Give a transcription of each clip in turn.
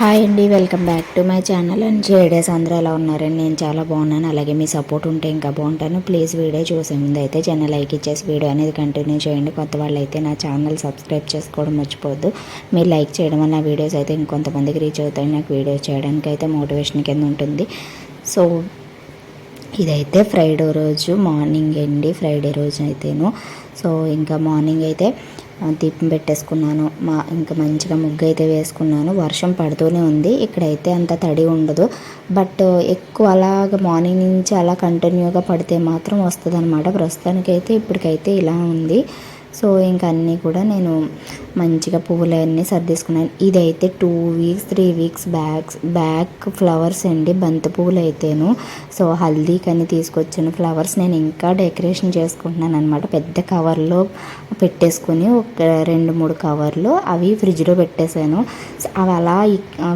Hi అండి welcome back to my channel. And జేడేస్ అందరూ ఎలా ఉన్నారండి? నేను చాలా బాగున్నాను. అలాగే మీ సపోర్ట్ ఉంటే ఇంకా బాగుంటాను. ప్లీజ్ వీడియో చూసే ముందు అయితే ఛానల్ లైక్ ఇచ్చేసి వీడియో అనేది కంటిన్యూ చేయండి. కొత్త వాళ్ళు అయితే నా ఛానల్ సబ్స్క్రైబ్ చేసుకోవడం మర్చిపోద్దు మీరు లైక్ చేయడం వల్ల వీడియోస్ అయితే ఇంకొంతమందికి రీచ్ అవుతాయి. నాకు వీడియోస్ చేయడానికి అయితే మోటివేషన్ కింద ఉంటుంది. సో ఇదైతే ఫ్రైడే రోజు మార్నింగ్ అండి. ఫ్రైడే రోజు అయితేను సో ఇంకా మార్నింగ్ అయితే దీపం పెట్టేసుకున్నాను. మా ఇంకా మంచిగా ముగ్గు అయితే వేసుకున్నాను. వర్షం పడుతూనే ఉంది. ఇక్కడైతే అంత తడి ఉండదు. బట్ ఎక్కువ అలాగ మార్నింగ్ నుంచి అలా కంటిన్యూగా పడితే మాత్రం వస్తుంది అనమాట ప్రస్తుతానికైతే ఇప్పటికైతే ఇలా ఉంది. సో ఇంక అన్నీ కూడా నేను మంచిగా పువ్వులన్నీ సర్దేసుకున్నాను. ఇదైతే two weeks three weeks bags back flowers అండి బంతి పువ్వులు అయితేను సో హల్దీకని తీసుకొచ్చిన ఫ్లవర్స్ నేను ఇంకా డెకరేషన్ చేసుకుంటున్నాను అనమాట పెద్ద కవర్లో పెట్టేసుకుని ఒక రెండు మూడు కవర్లు అవి ఫ్రిడ్జ్లో పెట్టేశాను. అవి అలా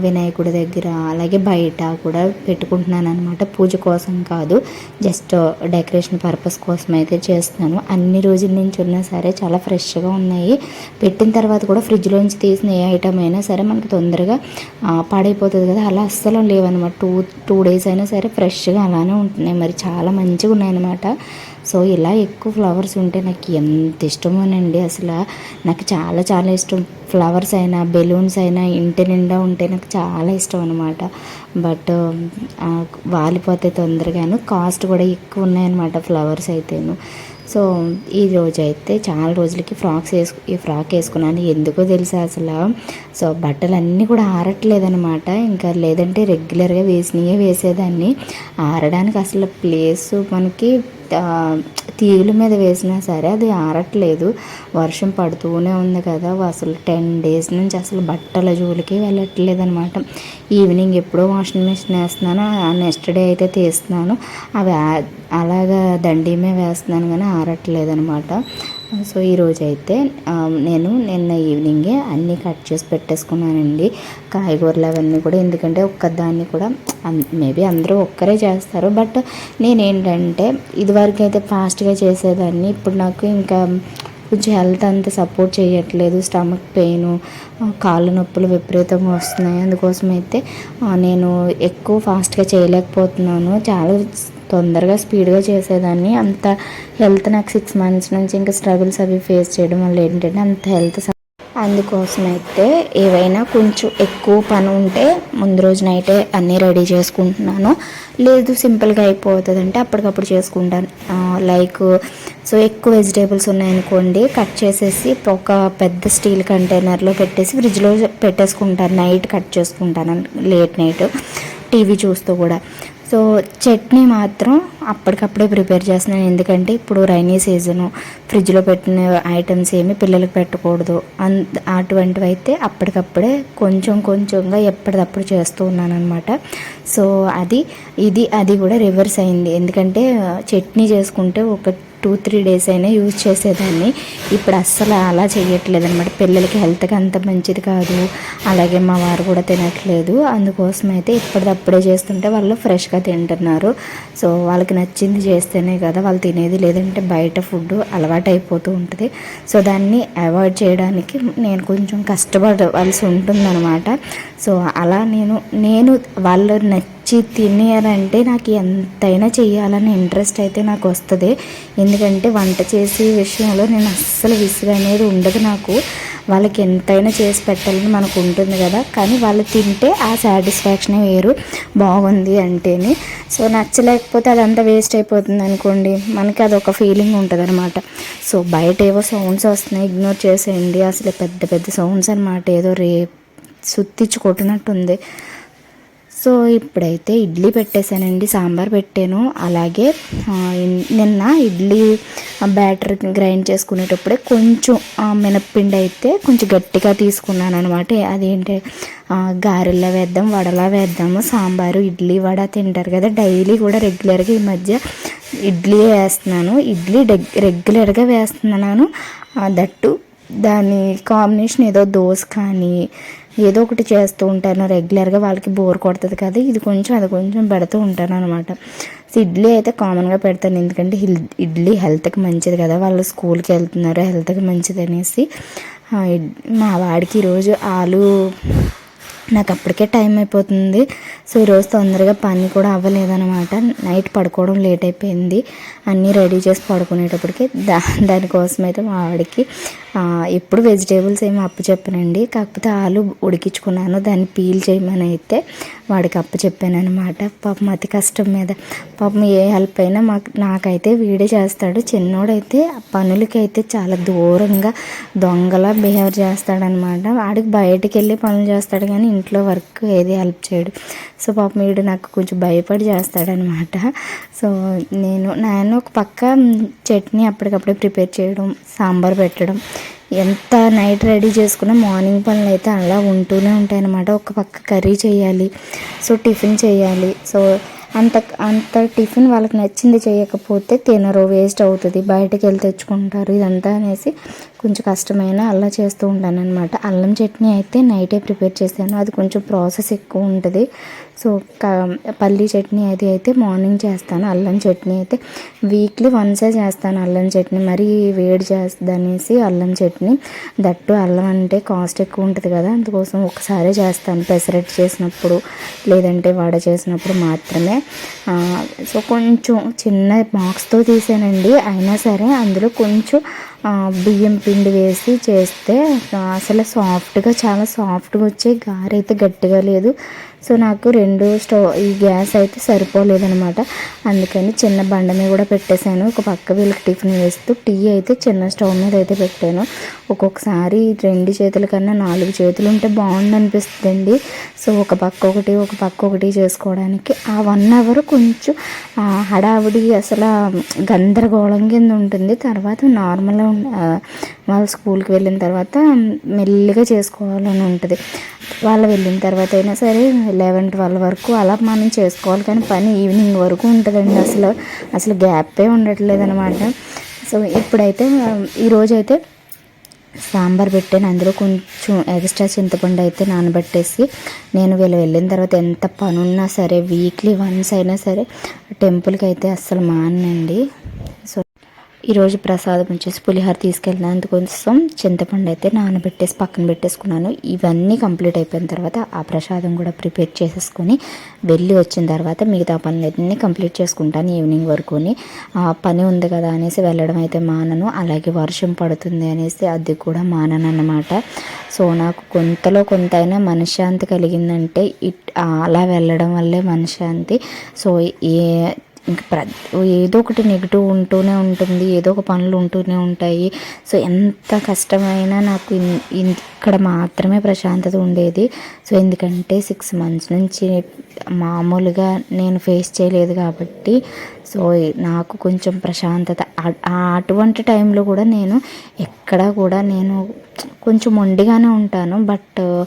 వినాయకుడి దగ్గర అలాగే బయట కూడా పెట్టుకుంటున్నాను అనమాట పూజ కోసం కాదు జస్ట్ డెకరేషన్ పర్పస్ కోసం అయితే చేస్తున్నాను. అన్ని రోజుల నుంచి ఉన్నా సరే చాలా ఫ్రెష్గా ఉన్నాయి. పెట్టిన తర్వాత కూడా ఫ్రిడ్జ్లోంచి తీసిన ఏ ఐటమ్ అయినా సరే మనకి తొందరగా ఆ, పాడైపోతుంది కదా. అలా అస్సలు లేవన్నమాట. టూ టూ డేస్ అయినా సరే ఫ్రెష్గా అలానే ఉంటున్నాయి. మరి చాలా మంచిగా ఉన్నాయన్నమాట. సో ఇలా ఎక్కువ ఫ్లవర్స్ ఉంటే నాకు ఎంత ఇష్టమోనండి. అసలు నాకు చాలా చాలా ఇష్టం. ఫ్లవర్స్ అయినా బెలూన్స్ అయినా ఇంటి నిండా ఉంటే నాకు చాలా ఇష్టం అనమాట బట్ వాలిపోతే తొందరగాను కాస్ట్ కూడా ఎక్కువ ఉన్నాయన్నమాట ఫ్లవర్స్ అయితేను. సో ఈ రోజు అయితే చాలా రోజులకి ఫ్రాక్స్ వేసుకు ఈ ఫ్రాక్ వేసుకున్నాను. ఎందుకో తెలుసా అసలు? సో బట్టలు అన్నీ కూడా ఆరట్లేదనమాట ఇంకా లేదంటే రెగ్యులర్గా వేసినవే వేసేదాన్ని. ఆరడానికి అసలు ప్లేస్ మనకి తీగుల మీద వేసినా సరే అది ఆరట్లేదు. వర్షం పడుతూనే ఉంది కదా. అసలు టెన్ డేస్ నుంచి అసలు బట్టల జోలికి వెళ్ళట్లేదు అనమాట ఈవినింగ్ ఎప్పుడో వాషింగ్ మిషన్ వేస్తున్నాను. నెక్స్ట్ డే అయితే తీస్తున్నాను. అవి అలాగా దండిమే వేస్తున్నాను కానీ ఆరట్లేదు అనమాట సో ఈరోజు అయితే నేను నిన్న ఈవినింగే అన్నీ కట్ చేసి పెట్టేసుకున్నానండి. కాయగూరలు అవన్నీ కూడా. ఎందుకంటే ఒక్కదాన్ని కూడా మేబీ అందరూ ఒక్కరే చేస్తారు. బట్ నేనేంటంటే ఇదివరకు అయితే ఫాస్ట్గా చేసేదాన్ని. ఇప్పుడు నాకు ఇంకా కొంచెం హెల్త్ అంత సపోర్ట్ చేయట్లేదు. స్టమక్ పెయిన్ కాళ్ళ నొప్పులు విపరీతంగా వస్తున్నాయి. అందుకోసం అయితే నేను ఎక్కువ ఫాస్ట్గా చేయలేకపోతున్నాను. చాలా తొందరగా స్పీడ్గా చేసేదాన్ని. అంత హెల్త్ నాకు సిక్స్ మంత్స్ నుంచి ఇంకా స్ట్రగుల్స్ అవి ఫేస్ చేయడం వల్ల ఏంటంటే అంత హెల్త్ అందుకోసం అయితే ఏవైనా కొంచెం ఎక్కువ పని ఉంటే ముందు రోజు నైటే అన్నీ రెడీ చేసుకుంటున్నాను. లేదు సింపుల్గా అయిపోతుంది అంటే అప్పటికప్పుడు చేసుకుంటాను. లైక్ సో ఎక్కువ వెజిటేబుల్స్ ఉన్నాయనుకోండి కట్ చేసేసి ఒక పెద్ద స్టీల్ కంటైనర్లో పెట్టేసి ఫ్రిడ్జ్లో పెట్టేసుకుంటాను. నైట్ కట్ చేసుకుంటాను. లేట్ నైట్ టీవీ చూస్తూ కూడా. సో చట్నీ మాత్రం అప్పటికప్పుడే ప్రిపేర్ చేస్తున్నాను. ఎందుకంటే ఇప్పుడు రైనీ సీజను. ఫ్రిడ్జ్లో పెట్టిన ఐటమ్స్ ఏమి పిల్లలకు పెట్టకూడదు. అన్ అటువంటివి అయితే అప్పటికప్పుడే కొంచెం కొంచెంగా ఎప్పటికప్పుడు చేస్తూ ఉన్నాను అనమాట సో అది ఇది అది కూడా రివర్స్ అయింది. ఎందుకంటే చట్నీ చేసుకుంటే ఒక టూ త్రీ డేస్ అయినా యూజ్ చేసేదాన్ని. ఇప్పుడు అస్సలు అలా చేయట్లేదు అనమాట పిల్లలకి హెల్త్కి అంత మంచిది కాదు. అలాగే మా వారు కూడా తినట్లేదు. అందుకోసం అయితే ఇప్పటిదప్పుడే చేస్తుంటే వాళ్ళు ఫ్రెష్గా తింటున్నారు. సో వాళ్ళకి నచ్చింది చేస్తేనే కదా వాళ్ళు తినేది. లేదంటే బయట ఫుడ్ అలవాటు అయిపోతూ ఉంటుంది. సో దాన్ని అవాయిడ్ చేయడానికి నేను కొంచెం కష్టపడవలసి ఉంటుందన్నమాట. సో అలా నేను నేను వాళ్ళు నచ్చి తినేయాలంటే నాకు ఎంతైనా చేయాలని ఇంట్రెస్ట్ అయితే నాకు వస్తుంది. ఎందుకంటే వంట చేసే విషయంలో నేను అస్సలు విసుగు అనేది ఉండదు నాకు. వాళ్ళకి ఎంతైనా చేసి పెట్టాలని మనకు ఉంటుంది కదా. కానీ వాళ్ళు తింటే ఆ సాటిస్ఫాక్షనే వేరు బాగుంది అంటేనే. సో నచ్చలేకపోతే అదంతా వేస్ట్ అయిపోతుంది అనుకోండి. మనకి అదొక ఫీలింగ్ ఉంటుంది అనమాట సో బయట ఏవో సౌండ్స్ వస్తున్నాయి. ఇగ్నోర్ చేసేయండి. అసలు పెద్ద పెద్ద సౌండ్స్ అనమాట ఏదో రే సుత్తిచ్చి కొట్టినట్టుంది సో ఇప్పుడైతే ఇడ్లీ పెట్టేశానండి సాంబార్ పెట్టాను. అలాగే నిన్న ఇడ్లీ బ్యాటర్ గ్రైండ్ చేసుకునేటప్పుడే కొంచెం మినప్పిండి అయితే కొంచెం గట్టిగా తీసుకున్నాను అనమాట అదేంటి ఆ, గారెలా వేద్దాం వడలా వేద్దాము సాంబారు ఇడ్లీ వడ తింటారు కదా డైలీ కూడా రెగ్యులర్గా ఈ మధ్య ఇడ్లీ వేస్తున్నాను. ఇడ్లీ డెగ్ రెగ్యులర్గా వేస్తున్నాను. దట్టు దాని కాంబినేషన్ ఏదో దోశ కానీ ఏదో ఒకటి చేస్తూ ఉంటాను. రెగ్యులర్గా వాళ్ళకి బోర్ కొడుతుంది కదా ఇది కొంచెం అది కొంచెం పెడుతూ ఉంటాను అనమాట సో ఇడ్లీ అయితే కామన్గా పెడతాను. ఎందుకంటే హిల్ ఇడ్లీ హెల్త్కి మంచిది కదా. వాళ్ళు స్కూల్కి వెళ్తున్నారు హెల్త్కి మంచిది అనేసి మా వాడికి ఈరోజు ఆలు నాకు అప్పటికే టైం అయిపోతుంది. సో ఈరోజు తొందరగా పని కూడా అవ్వలేదన్నమాట. నైట్ పడుకోవడం లేట్ అయిపోయింది. అన్నీ రెడీ చేసి పడుకునేటప్పటికి దా దానికోసం అయితే మా వాడికి ఎప్పుడు వెజిటేబుల్స్ ఏమి అప్పు చెప్పనండి. కాకపోతే ఆలు ఉడికించుకున్నాను. దాన్ని పీల్ చేయమని అయితే వాడికి అప్పు చెప్పాను అనమాట పాపం అతి కష్టం మీద. పాపం ఏ హెల్ప్ అయినా మాకు నాకైతే వీడే చేస్తాడు. చిన్నోడైతే పనులకి అయితే చాలా దూరంగా దొంగలా బిహేవ్ చేస్తాడనమాట వాడికి బయటికి వెళ్ళి పనులు చేస్తాడు కానీ ఇంట్లో వర్క్ ఏది హెల్ప్ చేయడు. సో పాపం వీడు నాకు కొంచెం భయపడి చేస్తాడనమాట. సో నేను నేను ఒక పక్క చట్నీ అప్పటికప్పుడే ప్రిపేర్ చేయడం సాంబార్ పెట్టడం ఎంత నైట్ రెడీ చేసుకున్నా మార్నింగ్ పనులు అయితే అలా ఉంటూనే ఉంటాయన్నమాట ఒక పక్క కర్రీ చేయాలి సో టిఫిన్ చేయాలి. సో అంత అంత టిఫిన్ వాళ్ళకి నచ్చింది చేయకపోతే తినరు వేస్ట్ అవుతుంది. బయటకు వెళ్ళి తెచ్చుకుంటారు ఇదంతా అనేసి కొంచెం కష్టమైన అలా చేస్తూ ఉంటాను అనమాట అల్లం చట్నీ అయితే నైటే ప్రిపేర్ చేశాను. అది కొంచెం ప్రాసెస్ ఎక్కువ ఉంటుంది. సో పల్లీ చట్నీ అది అయితే మార్నింగ్ చేస్తాను. అల్లం చట్నీ అయితే వీక్లీ వన్సే చేస్తాను అల్లం చట్నీ. మరి వేడి చేస్తుందనేసి అల్లం చట్నీ. దట్టు అల్లం అంటే కాస్ట్ ఎక్కువ ఉంటుంది కదా అందుకోసం ఒకసారి చేస్తాను. పెసరట్టు చేసినప్పుడు లేదంటే వడ చేసినప్పుడు మాత్రమే. సో కొంచెం చిన్న బాక్స్తో తీసానండి. అయినా సరే అందులో కొంచెం బియ్యం పిండి వేసి చేస్తే అసలు సాఫ్ట్గా చాలా సాఫ్ట్గా వచ్చే గారె అయితే గట్టిగా లేదు. సో నాకు రెండు స్టవ్ ఈ గ్యాస్ అయితే సరిపోలేదనమాట అందుకని చిన్న బండ మీద కూడా పెట్టేశాను. ఒక పక్క వీళ్ళకి టిఫిన్ వేస్తూ టీ అయితే చిన్న స్టవ్ మీద అయితే పెట్టాను. ఒక్కొక్కసారి రెండు చేతుల కన్నా నాలుగు చేతులు ఉంటే బాగుండు అనిపిస్తుందండి సో ఒక పక్క ఒకటి ఒక పక్క ఒకటి చేసుకోవడానికి ఆ వన్ అవర్ కొంచెం హడావుడి అసలు గందరగోళం కింద ఉంటుంది. తర్వాత నార్మల్గా వాళ్ళ వాళ్ళు స్కూల్కి వెళ్ళిన తర్వాత మెల్లిగా చేసుకోవాలని ఉంటుంది. వాళ్ళు వెళ్ళిన తర్వాత అయినా సరే లెవెన్ ట్వెల్వ్ వరకు అలా మనం చేసుకోవాలి. కానీ పని ఈవినింగ్ వరకు ఉంటుందండి. అసలు అసలు గ్యాపే ఉండట్లేదు అనమాట సో ఇప్పుడైతే ఈరోజైతే సాంబార్ పెట్టాను. అందులో కొంచెం ఎక్స్ట్రా చింతపండు అయితే నానబెట్టేసి నేను వీళ్ళు వెళ్ళిన తర్వాత ఎంత పనున్నా సరే వీక్లీ వన్స్ అయినా సరే టెంపుల్కి అయితే అస్సలు మానండి ఈరోజు ప్రసాదం వచ్చేసి పులిహోర తీసుకెళ్ళినందుకోసం చింతపండు అయితే నానబెట్టేసి పక్కన పెట్టేసుకున్నాను. ఇవన్నీ కంప్లీట్ అయిపోయిన తర్వాత ఆ ప్రసాదం కూడా ప్రిపేర్ చేసేసుకొని వెళ్ళి వచ్చిన తర్వాత మిగతా పనులన్నీ కంప్లీట్ చేసుకుంటాను ఈవినింగ్ వరకుని. పని ఉంది కదా అనేసి వెళ్ళడం అయితే మానను. అలాగే వర్షం పడుతుంది అనేసి అది కూడా మానను అన్నమాట. సో నాకు కొంతలో కొంత అయినా మనశ్శాంతి కలిగిందంటే ఇట్ అలా వెళ్ళడం వల్లే మనశ్శాంతి. సో ఏ ఏదో ఒకటి నెగిటివ్ ఉంటూనే ఉంటుంది ఏదో ఒక పనులు ఉంటూనే ఉంటాయి. సో ఎంత కష్టమైనా నాకు ఇన్- ఇక్కడ మాత్రమే ప్రశాంతత ఉండేది. సో ఎందుకంటే సిక్స్ మంత్స్ నుంచి మామూలుగా నేను ఫేస్ చేయలేదు కాబట్టి సో నాకు కొంచెం ప్రశాంతత. ఆ- అటువంటి టైంలో కూడా నేను ఎక్కడా కూడా నేను కొంచెం మొండిగానే ఉంటాను. బట్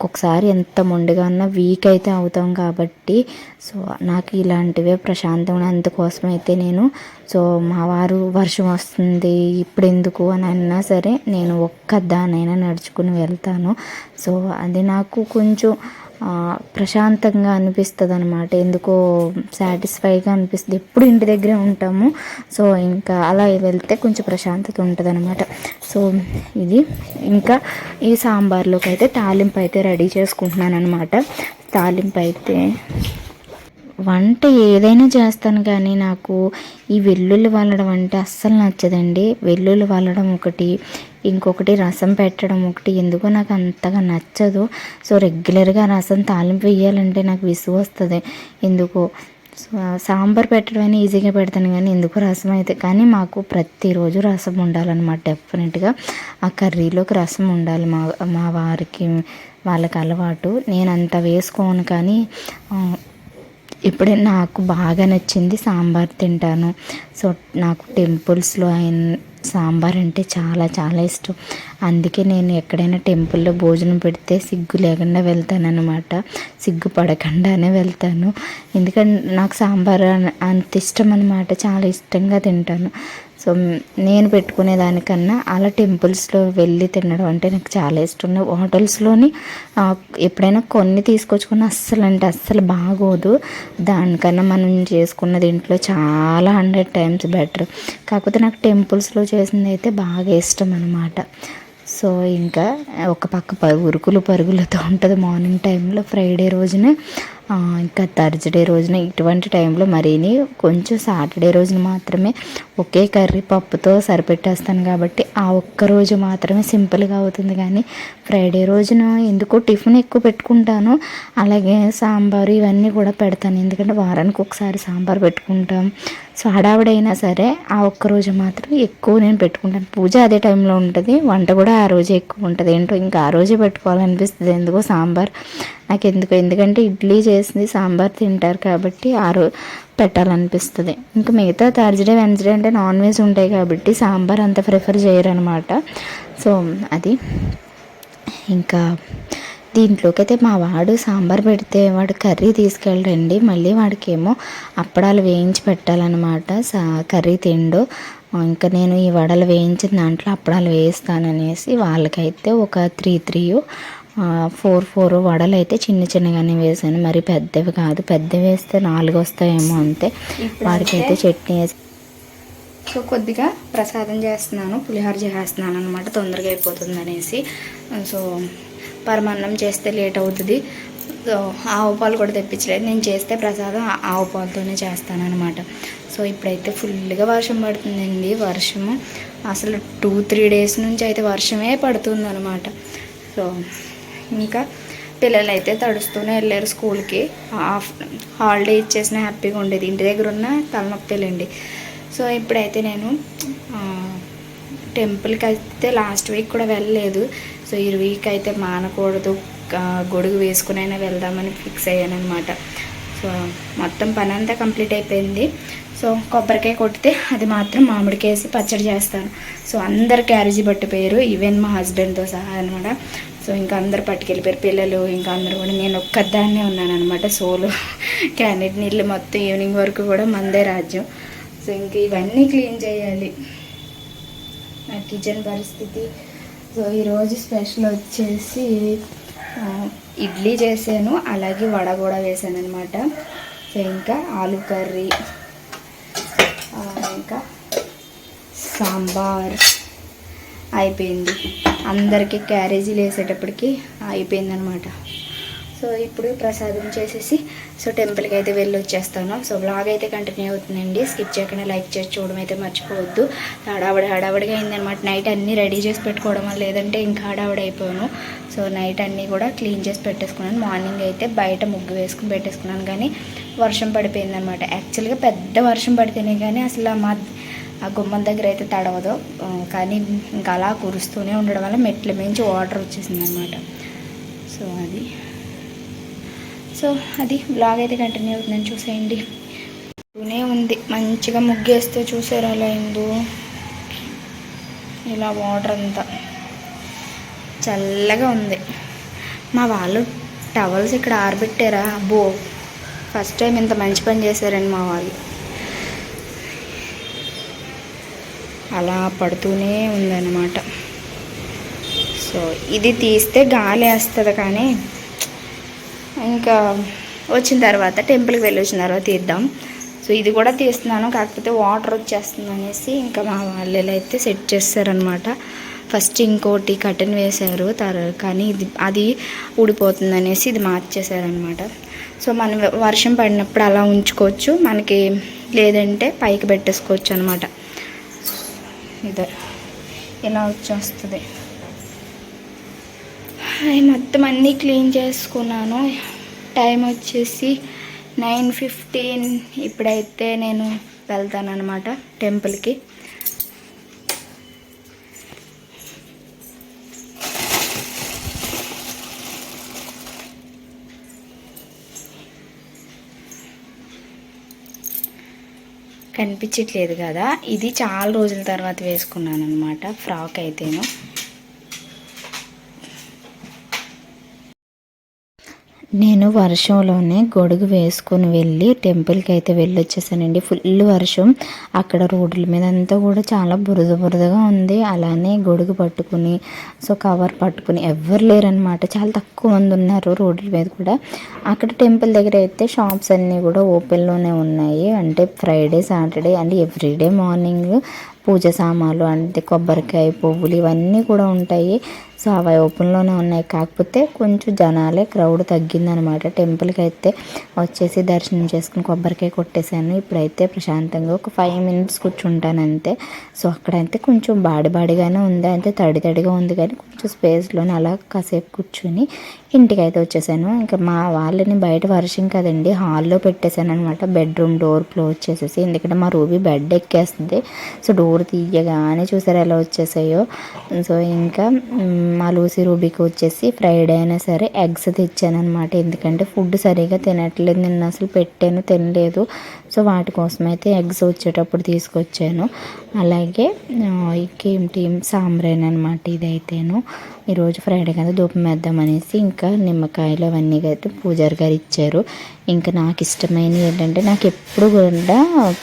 ఒక్కొక్కసారి ఎంత మొండిగా ఉన్నా వీక్ అయితే అవుతాం కాబట్టి సో నాకు ఇలాంటివే ప్రశాంతంగా అందుకోసం అయితే నేను సో మా వారు వర్షం వస్తుంది ఇప్పుడు ఎందుకు అని అన్నా సరే నేను ఒక్కదానైనా నడుచుకుని వెళ్తాను. సో అది నాకు కొంచెం ప్రశాంతంగా అనిపిస్తుంది అనమాట ఎందుకో సాటిస్ఫైగా అనిపిస్తుంది. ఎప్పుడు ఇంటి దగ్గరే ఉంటాము. సో ఇంకా అలా వెళ్తే కొంచెం ప్రశాంతత ఉంటుంది అనమాట సో ఇది. ఇంకా ఈ సాంబార్లోకి అయితే తాలింపు అయితే రెడీ చేసుకుంటున్నాను అనమాట తాలింపు అయితే వంట ఏదైనా చేస్తాను కానీ నాకు ఈ వెల్లుల్లి వల్లడం అంటే అస్సలు నచ్చదండి. వెల్లుల్లి వల్లడం ఒకటి ఇంకొకటి రసం పెట్టడం ఒకటి. ఎందుకో నాకు అంతగా నచ్చదు. సో రెగ్యులర్గా రసం తాలింపు వేయాలంటే నాకు విసుగు వస్తుంది. ఎందుకో సో సాంబార్ పెట్టడం అయినా ఈజీగా పెడతాను కానీ ఎందుకు రసం అయితే. కానీ మాకు ప్రతిరోజు రసం ఉండాలన్నమాట డెఫినెట్గా. ఆ కర్రీలోకి రసం ఉండాలి మా మా వారికి వాళ్ళకి అలవాటు. నేను అంత వేసుకోను కానీ ఇప్పుడే నాకు బాగా నచ్చింది సాంబార్ తింటాను. సో నాకు టెంపుల్స్లో అయిన సాంబార్ అంటే చాలా చాలా ఇష్టం. అందుకే నేను ఎక్కడైనా టెంపుల్లో భోజనం పెడితే సిగ్గు లేకుండా వెళ్తానన్నమాట. సిగ్గు పడకుండానే వెళ్తాను. ఎందుకంటే నాకు సాంబార్ అంత ఇష్టం అనమాట చాలా ఇష్టంగా తింటాను. సో నేను పెట్టుకునే దానికన్నా అలా టెంపుల్స్లో వెళ్ళి తినడం అంటే నాకు చాలా ఇష్టం. హోటల్స్లోని ఎప్పుడైనా కొన్ని తీసుకొచ్చుకున్న అస్సలు అంటే అస్సలు బాగోదు. దానికన్నా మనం చేసుకున్నది ఇంట్లో చాలా హండ్రెడ్ టైమ్స్ బెటర్. కాకపోతే నాకు టెంపుల్స్లో చేసింది అయితే బాగా ఇష్టం అనమాట సో ఇంకా ఒక పక్క ప ఉరుకులు పరుగులతో ఉంటుంది మార్నింగ్ టైంలో. ఫ్రైడే రోజున ఇంకా థర్స్డే రోజున ఇటువంటి టైంలో మరీని కొంచెం సాటర్డే రోజున మాత్రమే ఒకే కర్రీ పప్పుతో సరిపెట్టేస్తాను కాబట్టి ఆ ఒక్క రోజు మాత్రమే సింపుల్గా అవుతుంది. కానీ ఫ్రైడే రోజున ఎందుకో టిఫిన్ ఎక్కువ పెట్టుకుంటాను. అలాగే సాంబారు ఇవన్నీ కూడా పెడతాను. ఎందుకంటే వారానికి ఒకసారి సాంబార్ పెట్టుకుంటాం. సో హడావిడైనా సరే ఆ ఒక్క రోజు మాత్రం ఎక్కువ నేను పెట్టుకుంటాను. పూజ అదే టైంలో ఉంటుంది వంట కూడా ఆ రోజే ఎక్కువ ఉంటుంది. ఏంటో ఇంకా ఆ రోజే పెట్టుకోవాలనిపిస్తుంది. ఎందుకో సాంబార్ నాకు ఎందుకు ఎందుకంటే ఇడ్లీ చేసింది సాంబార్ తింటారు కాబట్టి ఆ రోజు పెట్టాలనిపిస్తుంది. ఇంకా మిగతా థర్స్డే వెన్స్డే అంటే నాన్ వెజ్ ఉంటాయి కాబట్టి సాంబార్ అంత ప్రిఫర్ చేయరు అనమాట సో అది. ఇంకా దీంట్లోకి అయితే మా వాడు సాంబార్ పెడితే వాడు కర్రీ తీసుకెళ్ళండి మళ్ళీ వాడికేమో అప్పడాలు వేయించి పెట్టాలన్నమాట. సా కర్రీ తిండు. ఇంకా నేను ఈ వడలు వేయించిన దాంట్లో అప్పడాలు వేస్తాననేసి వాళ్ళకైతే ఒక త్రీ త్రీ ఫోర్ ఫోర్ వడలు అయితే చిన్న చిన్నగానే వేసాను మరి పెద్దవి కాదు. పెద్దవి వేస్తే నాలుగు వస్తాయేమో అంతే. వాడికైతే చట్నీ వేసి సో కొద్దిగా ప్రసాదం చేస్తున్నాను. పులిహోర చేస్తున్నాను అనమాట తొందరగా అయిపోతుంది అనేసి సో పరమాన్నం చేస్తే లేట్ అవుతుంది. సో ఆవు పాలు కూడా తెప్పించలేదు. నేను చేస్తే ప్రసాదం ఆవు పాలతోనే చేస్తాను అనమాట సో ఇప్పుడైతే ఫుల్గా వర్షం పడుతుందండి. వర్షము అసలు టూ త్రీ డేస్ నుంచి అయితే వర్షమే పడుతుంది అనమాట సో ఇంకా పిల్లలు అయితే తడుస్తూనే వెళ్ళారు స్కూల్కి. హాఫ్ హాలిడే ఇచ్చేసిన హ్యాపీగా ఉండేది. ఇంటి దగ్గర ఉన్న తలనొప్పిలండి. సో ఇప్పుడైతే నేను టెంపుల్కి అయితే లాస్ట్ వీక్ కూడా వెళ్ళలేదు. సో ఈ వీక్ అయితే మానకూడదు గొడుగు వేసుకునైనా వెళ్దామని ఫిక్స్ అయ్యాను అనమాట సో మొత్తం పని అంతా కంప్లీట్ అయిపోయింది. సో కొబ్బరికాయ కొట్టితే అది మాత్రం మామిడికాయ వేసి పచ్చడి చేస్తాను. సో అందరు క్యారేజీ పట్టిపోయారు ఈవెన్ మా హస్బెండ్తో సహా అనమాట సో ఇంకా అందరు పట్టుకెళ్ళిపోయారు పిల్లలు ఇంకా అందరూ కూడా నేను ఒక్కదాన్నే ఉన్నాను అనమాట సోలో క్యానెట్ నీళ్ళు మొత్తం ఈవినింగ్ వరకు కూడా మందే రాజ్యం. సో ఇంక ఇవన్నీ క్లీన్ చేయాలి. నా కిచెన్ పరిస్థితి సో ఈరోజు స్పెషల్ వచ్చేసి ఇడ్లీ చేశాను అలాగే వడ కూడా వేసాను అనమాట సో ఇంకా ఆలు కర్రీ ఇంకా సాంబార్ అయిపోయింది. అందరికీ క్యారేజీలు వేసేటప్పటికి అయిపోయింది అనమాట సో ఇప్పుడు ప్రసాదం చేసేసి సో టెంపుల్కి అయితే వెళ్ళి వచ్చేస్తాను సో బ్లాగ్ అయితే కంటిన్యూ అవుతుందండి. స్కిప్ చేయకుండా లైక్ చేసి చూడడం అయితే మర్చిపోవద్దు. హడావడి హడావడిగా అయిందనమాట నైట్ అన్నీ రెడీ చేసి పెట్టుకోవడం వల్ల లేదంటే ఇంకా హడావడి అయిపోయాను సో నైట్ అన్నీ కూడా క్లీన్ చేసి పెట్టేసుకున్నాను. మార్నింగ్ అయితే బయట ముగ్గు వేసుకుని పెట్టేసుకున్నాను. కానీ వర్షం పడిపోయింది అనమాట యాక్చువల్గా పెద్ద వర్షం పడితేనే కానీ అసలు మా ఆ గుమ్మం దగ్గర అయితే తడవదు. కానీ ఇంకా అలా కురుస్తూనే ఉండడం వల్ల మెట్ల మించి వాటర్ వచ్చేసింది అనమాట సో అది. సో అది బ్లాగ్ అయితే కంటిన్యూ అవుతుందని చూసేయండి. తూనే ఉంది. మంచిగా ముగ్గేస్తే చూసారు అలా అయిందో? ఇలా వాటర్ అంతా చల్లగా ఉంది. మా వాళ్ళు టవల్స్ ఇక్కడ ఆరబెట్టారా? అబ్బో ఫస్ట్ టైం ఇంత మంచి పని చేశారండి మా వాళ్ళు. అలా పడుతూనే ఉందన్నమాట. సో ఇది తీస్తే గాలి వేస్తుంది కానీ ఇంకా వచ్చిన తర్వాత టెంపుల్కి వెళ్ళి వచ్చిన తర్వాత తీద్దాం. సో ఇది కూడా తీస్తున్నాను కాకపోతే వాటర్ వచ్చేస్తుంది అనేసి ఇంకా మా వాళ్ళు అయితే సెట్ చేస్తారనమాట ఫస్ట్ ఇంకోటి కటన్ వేశారు తర కానీ ఇది అది ఊడిపోతుంది అనేసి ఇది మార్చేశారనమాట సో మనం వర్షం పడినప్పుడు అలా ఉంచుకోవచ్చు మనకి లేదంటే పైకి పెట్టేసుకోవచ్చు అనమాట ఇదే ఇలా వచ్చేస్తుంది? మొత్తం అన్నీ క్లీన్ చేసుకున్నాను. టైం వచ్చేసి నైన్ ఫిఫ్టీన్. ఇప్పుడైతే నేను వెళ్తానమాట టెంపుల్కి. కనిపించట్లేదు కదా. ఇది చాలా రోజుల తర్వాత వేసుకున్నాను అనమాట ఫ్రాక్ అయితేను. నేను వర్షంలోనే గొడుగు వేసుకొని వెళ్ళి టెంపుల్కి అయితే వెళ్ళొచ్చేసానండి. ఫుల్ వర్షం. అక్కడ రోడ్ల మీద అంతా కూడా చాలా బురద బురదగా ఉంది. అలానే గొడుగు పట్టుకుని సో కవర్ పట్టుకుని ఎవ్వరు లేరనమాట చాలా తక్కువ మంది ఉన్నారు రోడ్ల మీద కూడా. అక్కడ టెంపుల్ దగ్గర అయితే షాప్స్ అన్నీ కూడా ఓపెన్లోనే ఉన్నాయి. అంటే Friday Saturday and everyday morning పూజ సామాన్లు అంటే కొబ్బరికాయ పువ్వులు ఇవన్నీ కూడా ఉంటాయి. సో అవి ఓపెన్లోనే ఉన్నాయి. కాకపోతే కొంచెం జనాలే క్రౌడ్ తగ్గిందనమాట. టెంపుల్కి అయితే వచ్చేసి దర్శనం చేసుకుని కొబ్బరికాయ కొట్టేశాను. ఇప్పుడైతే ప్రశాంతంగా ఒక ఫైవ్ మినిట్స్ కూర్చుంటాను అంతే. సో అక్కడైతే కొంచెం బాడి బాడిగానే ఉంది. అంటే తడి తడిగా ఉంది కానీ కొంచెం స్పేస్లోనే అలా కాసేపు కూర్చుని ఇంటికి అయితే వచ్చేసాను. ఇంకా మా వాళ్ళని బయట వర్షం కదండి హాల్లో పెట్టేశాను అనమాట బెడ్రూమ్ డోర్ క్లోజ్ చేసేసి. ఎందుకంటే మా రూబీ బెడ్ ఎక్కేస్తుంది. సో డోర్ తీయగానే చూసారు ఎలా వచ్చేసాయో. సో ఇంకా మా లూసీ రూబీకి వచ్చేసి ఫ్రైడే అయినా సరే ఎగ్స్ తెచ్చాను అనమాట ఎందుకంటే ఫుడ్ సరిగా తినట్లేదు. నిన్న అసలు పెట్టాను తినలేదు. సో వాటి కోసం అయితే ఎగ్స్ వచ్చేటప్పుడు తీసుకొచ్చాను. అలాగే ఆ, ఇంకేంటి సాంబ్రాన్ అనమాట ఇదైతేను. ఈరోజు ఫ్రైడే కదా దూపం వేద్దాం అనేసి ఇంకా నిమ్మకాయలు అవన్నీ అయితే పూజారి గారు ఇచ్చారు. ఇంకా నాకు ఇష్టమైనవి ఏంటంటే నాకు ఎప్పుడు కూడా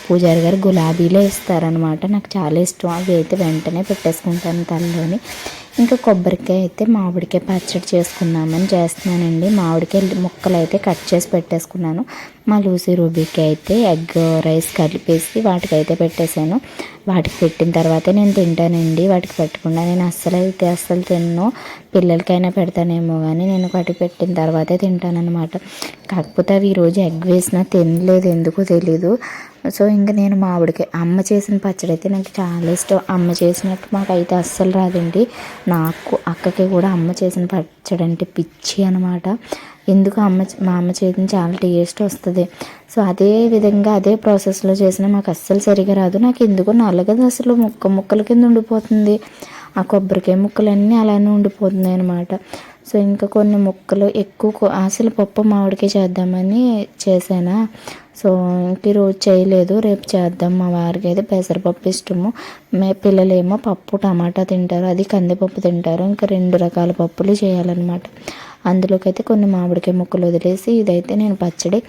పూజారి గారు గులాబీలే ఇస్తారనమాట నాకు చాలా ఇష్టం. అవి అయితే వెంటనే పెట్టేసుకుంటాను తనలోని ఇంకా కొబ్బరికాయ అయితే మామిడికాయ పచ్చడి చేసుకుందామని చేస్తున్నానండి. మామిడికాయ ముక్కలు అయితే కట్ చేసి పెట్టేసుకున్నాను. మా లూసీ రూబీకి అయితే ఎగ్ రైస్ కలిపేసి వాటికైతే పెట్టేశాను. వాటికి పెట్టిన తర్వాతే నేను తింటానండి. వాటికి పెట్టకుండా నేను అస్సలు అయితే అస్సలు తిన్ను. పిల్లలకైనా పెడతానేమో కానీ నేను వాటికి పెట్టిన తర్వాతే తింటానన్నమాట. కాకపోతే అవి ఈరోజు ఎగ్ వేసినా తినలేదు ఎందుకో తెలీదు. సో ఇంకా నేను మామిడికి అమ్మ చేసిన పచ్చడి అయితే నాకు చాలా ఇష్టం. అమ్మ చేసినట్టు మాకు అయితే అస్సలు రాదండి. నాకు అక్కకి కూడా అమ్మ చేసిన పచ్చడి అంటే పిచ్చి అనమాట ఎందుకు అమ్మ మా అమ్మ చేసిన చాలా టేస్ట్ వస్తుంది. సో అదే విధంగా అదే ప్రాసెస్లో చేసిన మాకు అస్సలు సరిగా రాదు. నాకు ఎందుకో నల్లగది అసలు. ముక్క ముక్కల కింద ఉండిపోతుంది. ఆ కొబ్బరికాయ ముక్కలన్నీ అలానే ఉండిపోతున్నాయి అనమాట సో ఇంకా కొన్ని ముక్కలు ఎక్కువ అసలు పప్పు మామిడికాయ చేద్దామని చేశానా? సో ఇంక ఈరోజు చేయలేదు. రేపు చేద్దాం. మా వారికి అయితే పెసరపప్పు ఇష్టము. మే పిల్లలేమో పప్పు టమాటా తింటారు. అది కందిపప్పు తింటారు. ఇంకా రెండు రకాల పప్పులు చేయాలన్నమాట. అందులోకైతే కొన్ని మామిడికాయ ముక్కలు వదిలేసి ఇదైతే నేను పచ్చడి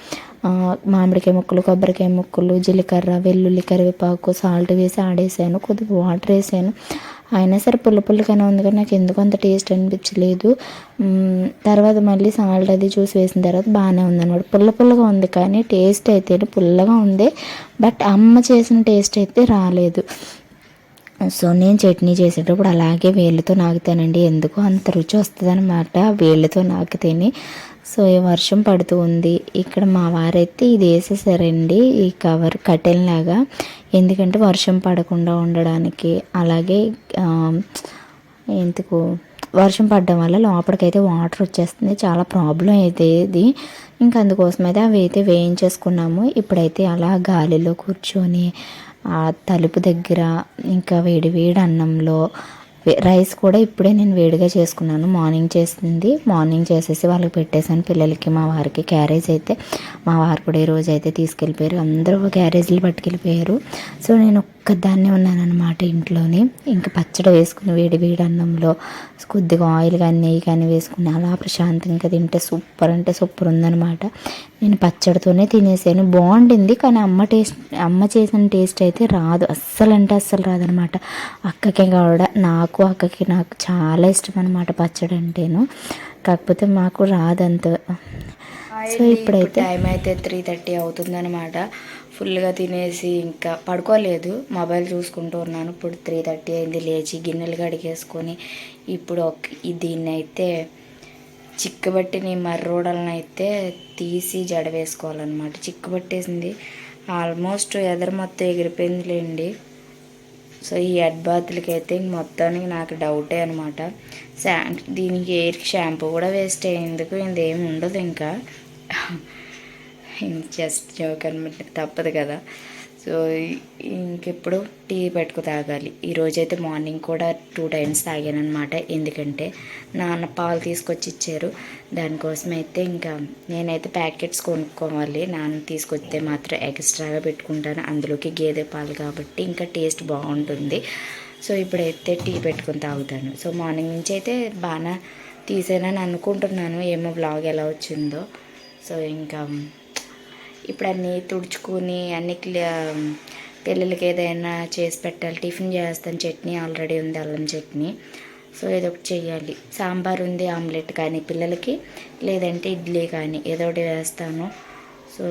మామిడికాయ ముక్కలు కొబ్బరికాయ ముక్కలు జీలకర్ర వెల్లుల్లి కరివేపాకు సాల్ట్ వేసి ఆడేసాను కొద్దిగా వాటర్ వేసాను. అయినా సరే పుల్ల పుల్లగానే ఉంది కానీ నాకు ఎందుకు అంత టేస్ట్ అనిపించలేదు. తర్వాత మళ్ళీ సాల్ట్ అది చూసి వేసిన తర్వాత బాగానే ఉంది పుల్ల పుల్లగా ఉంది కానీ టేస్ట్ అయితే పుల్లగా ఉంది. బట్ అమ్మ చేసిన టేస్ట్ అయితే రాలేదు. సో నేను చట్నీ చేసేటప్పుడు అలాగే వేళ్ళతో నాకుతానండి ఎందుకో అంత రుచి వస్తుంది అనమాట వేళ్ళతో నాకితేనే సో ఈ వర్షం పడుతూ ఉంది. ఇక్కడ మా వారైతే ఇది వేసేసారండి. ఈ కవర్ కట్టెల్ లాగా. ఎందుకంటే వర్షం పడకుండా ఉండడానికి. అలాగే ఎందుకు వర్షం పడడం వల్ల లోపలికైతే వాటర్ వచ్చేస్తుంది. చాలా ప్రాబ్లం అయితే ఇది. ఇంకా అందుకోసమైతే అవి అయితే వేయించేసుకున్నాము. ఇప్పుడైతే అలా గాలిలో కూర్చొని ఆ తలుపు దగ్గర ఇంకా వేడి వేడి అన్నంలో రైస్ కూడా ఇప్పుడే నేను వేడిగా చేసుకున్నాను. మార్నింగ్ చేసింది. మార్నింగ్ చేసేసి వాళ్ళకి పెట్టేశాను. పిల్లలకి మా వారికి క్యారేజ్ అయితే మా వారు కూడా ఈ అయితే తీసుకెళ్ళిపోయారు. అందరూ క్యారేజీలు పట్టుకెళ్ళిపోయారు. సో నేను ఒక్కదాన్నే ఉన్నానన్నమాట ఇంట్లోనే. ఇంకా పచ్చడి వేసుకుని వేడి వేడి అన్నంలో కొద్దిగా ఆయిల్ కానీ నెయ్యి కానీ వేసుకుని అలా ప్రశాంతంగా తింటే సూపర్ అంటే సూపర్ ఉందన్నమాట. నేను పచ్చడితోనే తినేసాను. బాగుండింది కానీ అమ్మ టేస్ట్ అమ్మ చేసిన టేస్ట్ అయితే రాదు. అస్సలు అంటే అస్సలు రాదనమాట అక్కకి కూడా నాకు అక్కకి నాకు చాలా ఇష్టం అనమాట పచ్చడి అంటేను. కాకపోతే మాకు రాదంత. సో ఇప్పుడైతే టైం అయితే త్రీ థర్టీ అవుతుందన్నమాట. ఫుల్గా తినేసి ఇంకా పడుకోలేదు. మొబైల్ చూసుకుంటూ ఉన్నాను. ఇప్పుడు త్రీ థర్టీ అయింది. లేచి గిన్నెలు కడిగేసుకొని ఇప్పుడు దీన్ని అయితే చిక్కబట్టిన మర్రోడలను అయితే తీసి జడ వేసుకోవాలన్నమాట చిక్కుబట్టేసింది. ఆల్మోస్ట్ ఎదరు మొత్తం ఎగిరిపోయిందిలేండి. సో ఈ హెడ్ బాత్లకి అయితే ఇంక మొత్తానికి నాకు డౌటే అనమాట శా దీనికి ఎయిర్ షాంపూ కూడా వేస్ట్ అయ్యేందుకు ఇదేమి ఉండదు ఇంకా. జస్ట్ జోక్ అనమాట తప్పదు కదా. సో ఇంకెప్పుడు టీ పెట్టుకు తాగాలి. ఈరోజైతే మార్నింగ్ కూడా టూ టైమ్స్ తాగాను అనమాట ఎందుకంటే నాన్న పాలు తీసుకొచ్చి ఇచ్చారు. దానికోసం అయితే ఇంకా నేనైతే ప్యాకెట్స్ కొనుక్కోవాలి. నాన్న తీసుకొస్తే మాత్రం ఎక్స్ట్రాగా పెట్టుకుంటాను. అందులోకి గేదె పాలు కాబట్టి ఇంకా టేస్ట్ బాగుంటుంది. సో ఇప్పుడైతే టీ పెట్టుకొని తాగుతాను. సో మార్నింగ్ నుంచి అయితే బాగా తీసానని అనుకుంటున్నాను. ఏమో బ్లాగ్ ఎలా వచ్చిందో. సో ఇంకా ఇప్పుడు అన్నీ తుడుచుకుని అన్ని పిల్లలకి ఏదైనా చేసి పెట్టాలి. టిఫిన్ చేస్తాను. చట్నీ ఆల్రెడీ ఉంది. అల్లం చట్నీ. సో ఏదో ఒకటి చేయాలి. సాంబార్ ఉంది. ఆమ్లెట్ కానీ పిల్లలకి లేదంటే ఇడ్లీ కానీ ఏదో ఒకటి వేస్తాను. సో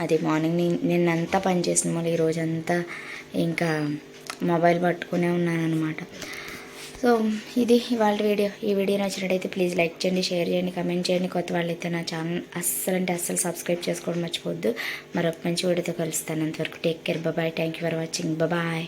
అది మార్నింగ్ నిన్నంతా పని చేసిన మళ్ళీ ఈరోజంతా ఇంకా మొబైల్ పట్టుకునే ఉన్నాను అనమాట సో ఇది ఇవాళ వీడియో. ఈ వీడియో నచ్చినట్టయితే ప్లీజ్ లైక్ చేయండి షేర్ చేయండి కమెంట్ చేయండి. కొత్త వాళ్ళైతే నా ఛానల్ అస్సలు అంటే అస్సలు సబ్స్క్రైబ్ చేసుకోవడం మర్చిపోవద్దు. మరొక మంచి వీడియోతో కలుస్తాను. అంతవరకు take care. Bye thank you for watching bye.